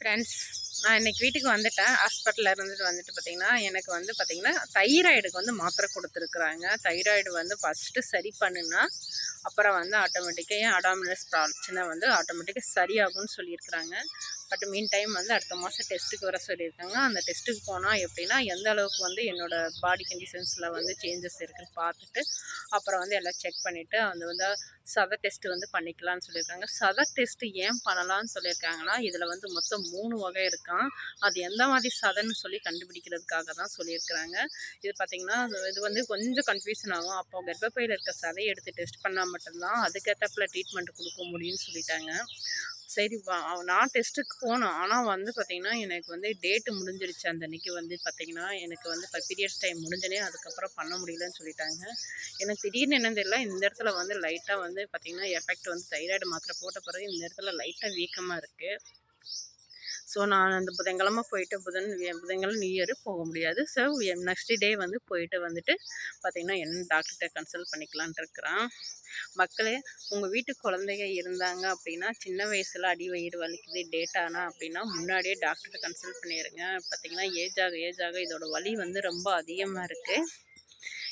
Friends நான் இன்னைக்கு வீட்டுக்கு வந்துட்டேன். ஹாஸ்பிட்டலில் இருந்துட்டு வந்துட்டு பார்த்தீங்கன்னா எனக்கு வந்து பார்த்திங்கன்னா தைராய்டுக்கு வந்து மாத்திரை கொடுத்துருக்குறாங்க. தைராய்டு வந்து ஃபஸ்ட்டு சரி பண்ணுனா அப்புறம் வந்து ஆட்டோமேட்டிக்காக ஏன் அடாமினஸ் பிரச்சனை வந்து ஆட்டோமேட்டிக்காக சரியாகும்னு சொல்லியிருக்கிறாங்க. பட் மீன் டைம் வந்து அடுத்த மாதம் டெஸ்ட்டுக்கு வர சொல்லியிருக்காங்க. அந்த டெஸ்ட்டுக்கு போனால் எப்படின்னா எந்த அளவுக்கு வந்து என்னோடய பாடி கண்டிஷன்ஸில் வந்து சேஞ்சஸ் இருக்குதுன்னு பார்த்துட்டு அப்புறம் வந்து எல்லாம் செக் பண்ணிவிட்டு அந்த வந்து சத டெஸ்ட்டு வந்து பண்ணிக்கலாம்னு சொல்லியிருக்காங்க. சத டெஸ்ட்டு ஏன் பண்ணலாம்னு சொல்லியிருக்காங்கன்னா இதில் வந்து மொத்தம் மூணு வகை இருக்கான் அது எந்த மாதிரி சதன்னு சொல்லி கண்டுபிடிக்கிறதுக்காக தான் சொல்லியிருக்கிறாங்க. இது பார்த்திங்கன்னா இது வந்து கொஞ்சம் கன்ஃபியூஷன் ஆகும். அப்போ கர்ப்பப்பையில் இருக்க சதையை எடுத்து டெஸ்ட் பண்ணால் மட்டும்தான் அதுக்கேற்றப்பில் ட்ரீட்மெண்ட் கொடுக்க முடியும்னு சொல்லிட்டாங்க. சரி வா நான் டெஸ்ட்டுக்கு போனேன். ஆனால் வந்து பார்த்திங்கன்னா எனக்கு வந்து டேட்டு முடிஞ்சிருச்சு. அந்த அன்றைக்கி வந்து பார்த்திங்கன்னா எனக்கு வந்து இப்போ பீரியட்ஸ் டைம் முடிஞ்சனே அதுக்கப்புறம் பண்ண முடியலன்னு சொல்லிட்டாங்க. எனக்கு திடீர்னு என்னன்னு தெரியல. இந்த இடத்துல வந்து லைட்டாக வந்து பார்த்திங்கன்னா எஃபெக்ட் வந்து தைராய்டு மாத்திரை போட்ட பிறகு இந்த இடத்துல லைட்டாக வீக்கமாக இருக்குது ஸோ நான் அந்த புதன்கிழமை போயிட்டு புதன் புதன்கிழமை நியூ இயர் போக முடியாது. ஸோ நெக்ஸ்ட் டே வந்து போயிட்டு வந்துட்டு பார்த்திங்கன்னா என்ன டாக்டர்கிட்ட கன்சல்ட் பண்ணிக்கலான்ட்டு இருக்கிறான். மக்களே உங்கள் வீட்டு குழந்தைங்க இருந்தாங்க அப்படின்னா சின்ன வயசில் அடி வயிறு வலிக்குது டேட் ஆனால் அப்படின்னா முன்னாடியே டாக்டர்கிட்ட கன்சல்ட் பண்ணிடுங்க பார்த்திங்கன்னா ஏஜ் ஆக ஏஜ் ஆக இதோட வலி வந்து ரொம்ப அதிகமாக இருக்குது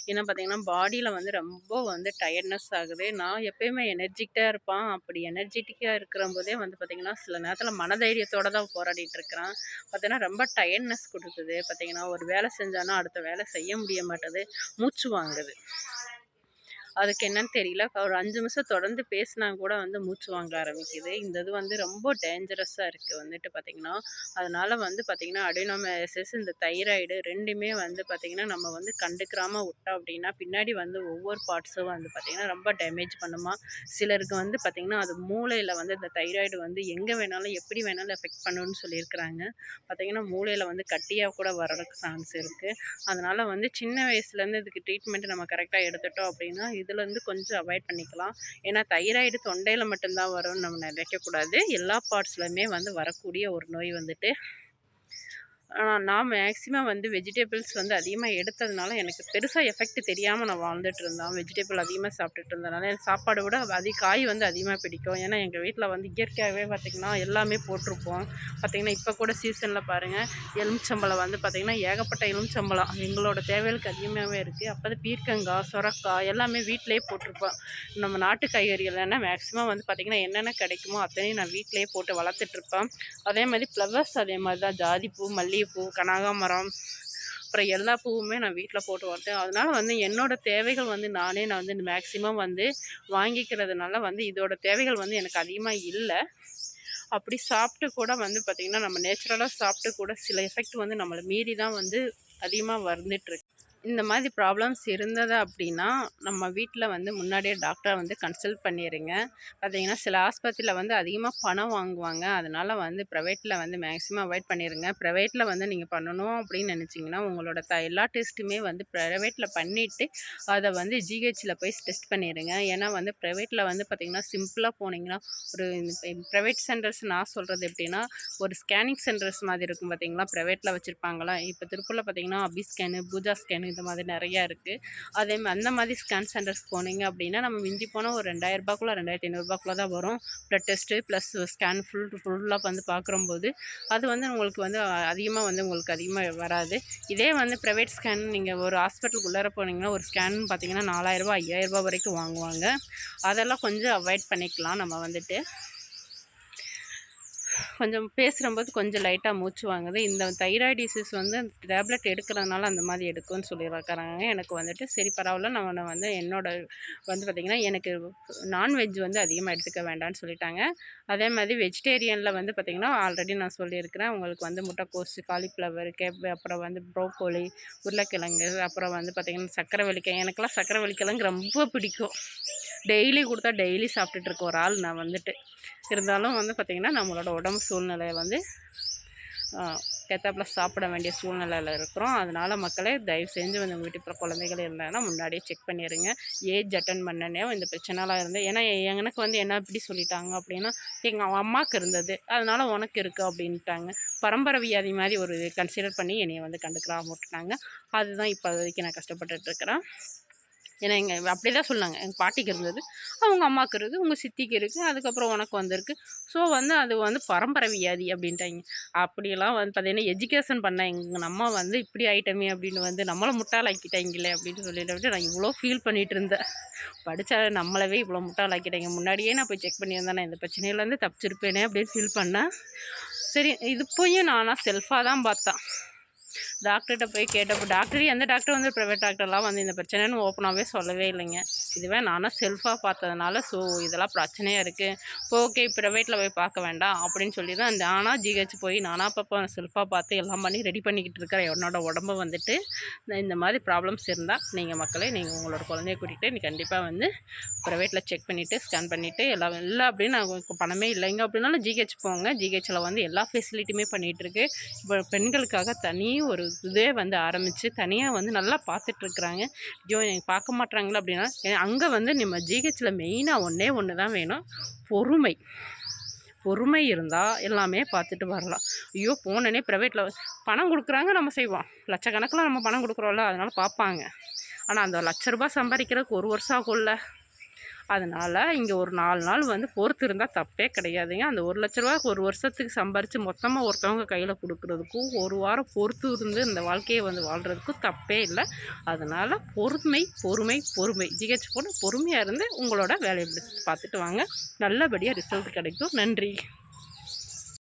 ஏன்னா பார்த்தீங்கன்னா பாடியில் வந்து ரொம்ப வந்து டயர்ட்னஸ் ஆகுது. நான் எப்பயுமே எனர்ஜிக்டாக இருப்பான். அப்படி எனர்ஜெட்டிக்காக இருக்கிற போதே வந்து பார்த்திங்கன்னா சில நேரத்தில் மனதைரியத்தோடு தான் போராடிட்டு இருக்கிறான். பார்த்தீங்கன்னா ரொம்ப டயர்ட்னஸ் கொடுக்குது. பார்த்திங்கன்னா ஒரு வேலை செஞ்சானா அடுத்த வேலை செய்ய முடிய மாட்டேது மூச்சு வாங்குது. அதுக்கு என்னன்னு தெரியல. ஒரு அஞ்சு நிமிஷம் தொடர்ந்து பேசினா கூட வந்து மூச்சு வாங்க ஆரம்பிக்குது. இந்த இது வந்து ரொம்ப டேஞ்சரஸாக இருக்குது வந்துட்டு பார்த்திங்கன்னா அதனால் வந்து பார்த்திங்கன்னா அடினோமேசிஸ் இந்த தைராய்டு ரெண்டுமே வந்து பார்த்திங்கன்னா நம்ம வந்து கண்டுக்கிறாமல் விட்டோம் அப்படின்னா பின்னாடி வந்து ஒவ்வொரு பார்ட்ஸும் வந்து பார்த்திங்கன்னா ரொம்ப டேமேஜ் பண்ணுமா? சிலருக்கு வந்து பார்த்திங்கன்னா அது மூளையில் வந்து இந்த தைராய்டு வந்து எங்கே வேணாலும் எப்படி வேணாலும் எஃபெக்ட் பண்ணுன்னு சொல்லியிருக்கிறாங்க. பார்த்திங்கன்னா மூளையில் வந்து கட்டியாக கூட வரதுக்கு சான்ஸ் இருக்குது அதனால் வந்து சின்ன வயசுலேருந்து இதுக்கு ட்ரீட்மெண்ட் நம்ம கரெக்டாக எடுத்துட்டோம் அப்படின்னா இதுலேருந்து கொஞ்சம் அவாய்ட் பண்ணிக்கலாம். ஏன்னா தைராய்டு தொண்டையில் மட்டும்தான் வரும்னு நம்ம நினைக்கக்கூடாது எல்லா பார்ட்ஸ்லையுமே வந்து வரக்கூடிய ஒரு நோய் வந்துட்டு நான் மேக்ஸிமம் வந்து வெஜிடபிள்ஸ் வந்து அதிகமாக எடுத்ததுனால எனக்கு பெருசாக எஃபெக்ட் தெரியாமல் நான் வாழ்ந்துட்டு இருந்தேன் வெஜிடபிள் அதிகமாக சாப்பிட்டுட்டு இருந்ததுனால எனக்கு சாப்பாடு விட அதிக காய் வந்து அதிகமாக பிடிக்கும். ஏன்னா எங்கள் வீட்டில் வந்து இயற்கையாகவே பார்த்திங்கன்னா எல்லாமே போட்டிருப்போம். பார்த்திங்கன்னா இப்போ கூட சீசனில் பாருங்கள் எலுமிச்சம்பழம் வந்து பார்த்திங்கன்னா ஏகப்பட்ட எலுமிச்சம்பழம் எங்களோட தேவைகளுக்கு அதிகமாகவே இருக்குது அப்போ பீர்க்கங்காய் சுரக்காய் எல்லாமே வீட்டிலே போட்டிருப்போம். நம்ம நாட்டு காய்கறிகள் மேக்ஸிமம் வந்து பார்த்திங்கன்னா என்னென்ன கிடைக்குமோ அத்தனையும் நான் வீட்டிலே போட்டு வளர்த்துட்ருப்பேன் அதே மாதிரி ஃப்ளவர்ஸ் அதே மாதிரி தான். ஜாதிப்பூ மல்லி மல்லிகைப்பூ கனகாமரம் அப்புறம் எல்லா பூவுமே நான் வீட்டில் போட்டு வளர்த்தேன். அதனால் வந்து என்னோடய தேவைகள் வந்து நானே நான் வந்து மேக்ஸிமம் வந்து வாங்கிக்கிறதுனால வந்து இதோட தேவைகள் வந்து எனக்கு அதிகமாக இல்லை. அப்படி சாப்பிட்டு கூட வந்து பார்த்திங்கன்னா நம்ம நேச்சுரலாக சாப்பிட்டு கூட சில எஃபெக்ட் வந்து நம்மளை மீறி தான் வந்து அதிகமாக வந்துட்டுருக்கு இந்த மாதிரி ப்ராப்ளம்ஸ் இருந்தது அப்படின்னா நம்ம வீட்டில் வந்து முன்னாடியே டாக்டரை வந்து கன்சல்ட் பண்ணிடுங்க பார்த்தீங்கன்னா சில ஆஸ்பத்திரியில் வந்து அதிகமாக பணம் வாங்குவாங்க. அதனால் வந்து ப்ரைவேட்டில் வந்து மேக்ஸிமம் அவாய்ட் பண்ணிடுங்க ப்ரைவேட்டில் வந்து நீங்கள் பண்ணணும் அப்படின்னு நினச்சிங்கன்னா உங்களோட த எல்லா டெஸ்ட்டுமே வந்து ப்ரைவேட்டில் பண்ணிவிட்டு அதை வந்து ஜிஹெச்சில் போய் டெஸ்ட் பண்ணிடுங்க ஏன்னா வந்து ப்ரைவேட்டில் வந்து பார்த்திங்கன்னா சிம்பிளாக போனீங்கன்னா ஒரு ப்ரைவேட் சென்டர்ஸ் நான் சொல்கிறது எப்படின்னா ஒரு ஸ்கேனிங் சென்டர்ஸ் மாதிரி இருக்கும் பார்த்தீங்களா ப்ரைவேட்டில் வச்சுருப்பாங்களா? இப்போ திருப்பூரில் பார்த்தீங்கன்னா அபி ஸ்கேனு பூஜா ஸ்கேனு இந்த மாதிரி நிறையா இருக்குது அதே அந்த மாதிரி ஸ்கேன் சென்டர்ஸ் போனீங்க அப்படின்னா நம்ம மிஞ்சி போனால் ஒரு ரெண்டாயிரரூபாக்குள்ளே ரெண்டாயிரத்தி ஐநூறுரூபாக்குள்ளே தான் வரும். Blood test plus scan full ஃபுல்லாக வந்து பார்க்குறம்போது அது வந்து உங்களுக்கு வந்து அதிகமாக வந்து உங்களுக்கு அதிகமாக வராது. இதே வந்து ப்ரைவேட் ஸ்கேன் நீங்கள் ஒரு ஹாஸ்பிட்டலுக்குள்ளார போனீங்கன்னா ஒரு ஸ்கேன் பார்த்தீங்கன்னா நாலாயிரரூபா ஐயாயிரரூபா வரைக்கும் வாங்குவாங்க. அதெல்லாம் கொஞ்சம் அவாய்ட் பண்ணிக்கலாம் நம்ம வந்துட்டு. கொஞ்சம் பேசுகிறம்போது கொஞ்சம் லைட்டாக மூச்சு வாங்குது. இந்த தைராய்டிசிஸ் வந்து டேப்லெட் எடுக்கிறதுனால அந்த மாதிரி எடுக்கும்னு சொல்லியிருக்கிறாங்க எனக்கு வந்துட்டு சரி பரவாயில்ல. நான் வந்து என்னோட வந்து பார்த்திங்கன்னா எனக்கு நான்வெஜ் வந்து அதிகமாக எடுத்துக்க வேண்டாம்னு சொல்லிட்டாங்க. அதே மாதிரி வெஜிடேரியனில் வந்து பார்த்திங்கன்னா ஆல்ரெடி நான் சொல்லியிருக்கிறேன். உங்களுக்கு வந்து முட்டைக்கோஸ் காலிஃப்ளவர் கேப் அப்புறம் வந்து ப்ரோக்கோலி உருளைக்கிழங்கு அப்புறம் வந்து பார்த்திங்கன்னா சக்கரை வலிக்காய் எனக்கெல்லாம் சக்கரை வலிக்கிழங்கு ரொம்ப பிடிக்கும். டெய்லி கொடுத்தா டெய்லி சாப்பிட்டுட்டு இருக்க ஒரு ஆள் நான் வந்துட்டு. இருந்தாலும் வந்து பார்த்திங்கன்னா நம்மளோட உடம்பு சூழ்நிலையை வந்து கெத்தாப்பில் சாப்பிட வேண்டிய சூழ்நிலையில் இருக்கிறோம். அதனால் மக்களே தயவு செஞ்சு வந்து வீட்டுக்குள்ள குழந்தைகள் இருந்தாங்கன்னா முன்னாடியே செக் பண்ணிடுங்க ஏஜ் அட்டன் பண்ணனே இந்த பிரச்சனைலாம் இருந்தது ஏன்னா எனக்கு வந்து என்ன இப்படி சொல்லிட்டாங்க அப்படின்னா எங்கள் அம்மாவுக்கு இருந்தது. அதனால் உனக்கு இருக்குது அப்படின்ட்டாங்க. பரம்பரை வியாதி மாதிரி ஒரு கன்சிடர் பண்ணி என்னையை வந்து கண்டுக்கலாம் விட்டுட்டாங்க அதுதான் இப்போ வரைக்கும் நான் கஷ்டப்பட்டுட்ருக்குறேன் ஏன்னா எங்கள் அப்படி தான் சொன்னாங்க. எங்கள் பாட்டிக்கு இருந்தது அவங்க அம்மாவுக்கு இருக்குது உங்கள் சித்திக்கு இருக்குது அதுக்கப்புறம் உனக்கு வந்திருக்கு. ஸோ வந்து அது வந்து பரம்பரை வியாதி அப்படின்ட்டாங்க. அப்படியெல்லாம் வந்து பார்த்தீங்கன்னா எஜுகேஷன் பண்ணேன் எங்கள் அம்மா வந்து இப்படி ஆகிட்டமே அப்படின்னு வந்து நம்மளை முட்டாளாக்கிட்டாங்களே அப்படின்னு சொல்லிட்டு நான் இவ்வளோ ஃபீல் பண்ணிகிட்டு இருந்தேன். படித்தா நம்மளவே இவ்வளோ முட்டாளாக்கிட்டாங்க. முன்னாடியே நான் போய் செக் பண்ணியிருந்தேன் நான் இந்த பிரச்சனையிலேருந்து தப்பிச்சிருப்பேனே அப்படின்னு ஃபீல் பண்ணேன். சரி இது போய் நானாக செல்ஃபாக தான் பார்த்தேன். டாக்டர்கிட்ட போய் கேட்டப்போ டாக்டர் எந்த டாக்டர் வந்து ப்ரைவேட் டாக்டர்லாம் வந்து இந்த பிரச்சனைன்னு ஓப்பனாகவே சொல்லவே இல்லைங்க. இதுவே நானாக செல்ஃபாக பார்த்ததுனால ஸோ இதெல்லாம் பிரச்சனையாக இருக்குது ஓகே ப்ரைவேட்டில் போய் பார்க்க வேண்டாம் அப்படின்னு சொல்லி தான் நானாக ஜிஹெச் போய் நானாக பாப்பா செல்ஃபாக பார்த்து எல்லாம் பண்ணி ரெடி பண்ணிக்கிட்டு இருக்கிற என்னோட உடம்பு வந்துட்டு இந்த- மாதிரி ப்ராப்ளம்ஸ் இருந்தால் நீங்கள் மக்களே நீங்கள் உங்களோட குழந்தைய கூட்டிகிட்டு நீ கண்டிப்பாக வந்து ப்ரைவேட்டில் செக் பண்ணிவிட்டு ஸ்கேன் பண்ணிவிட்டு எல்லாம் இல்லை அப்படின்னு நான் பணமே இல்லைங்க. அப்படின்னாலும் ஜிஹெச் போங்க. ஜிஹெச்சில் வந்து எல்லா ஃபெசிலிட்டியுமே பண்ணிகிட்ருக்கு இப்போ பெண்களுக்காக தனி ஒரு இதே வந்து ஆரம்பித்து தனியாக வந்து நல்லா பார்த்துட்ருக்குறாங்க. ஐயோ எனக்கு பார்க்க மாட்றாங்களா அப்படின்னா அங்கே வந்து நம்ம ஜிஹெச்சில் மெயினாக ஒன்றே ஒன்று தான் வேணும். பொறுமை. பொறுமை இருந்தால் எல்லாமே பார்த்துட்டு வரலாம். ஐயோ போனனே ப்ரைவேட்டில் பணம் கொடுக்குறாங்க நம்ம செய்வோம். லட்சக்கணக்கில் நம்ம பணம் கொடுக்குறோம்ல அதனால் பார்ப்பாங்க. ஆனால் அந்த லட்ச ரூபா சம்பாதிக்கிறதுக்கு ஒரு வருஷம் ஆகும்ல. அதனால் இங்கே ஒரு நாலு நாள் வந்து பொறுத்து இருந்தால் தப்பே கிடையாதுங்க. அந்த ஒரு லட்ச ரூபா ஒரு வருஷத்துக்கு சம்பாரித்து மொத்தமாக ஒருத்தவங்க கையில் கொடுக்குறதுக்கும் ஒரு வாரம் பொறுத்து இருந்து இந்த வாழ்க்கையை வந்து வாழ்கிறதுக்கும் தப்பே இல்லை. அதனால் பொறுமை பொறுமை பொறுமை. ஜிஹெச் போட்டு பொறுமையாக இருந்து உங்களோட வேலையை பார்த்துட்டு வாங்க. நல்லபடியாக ரிசல்ட் கிடைக்கும். நன்றி.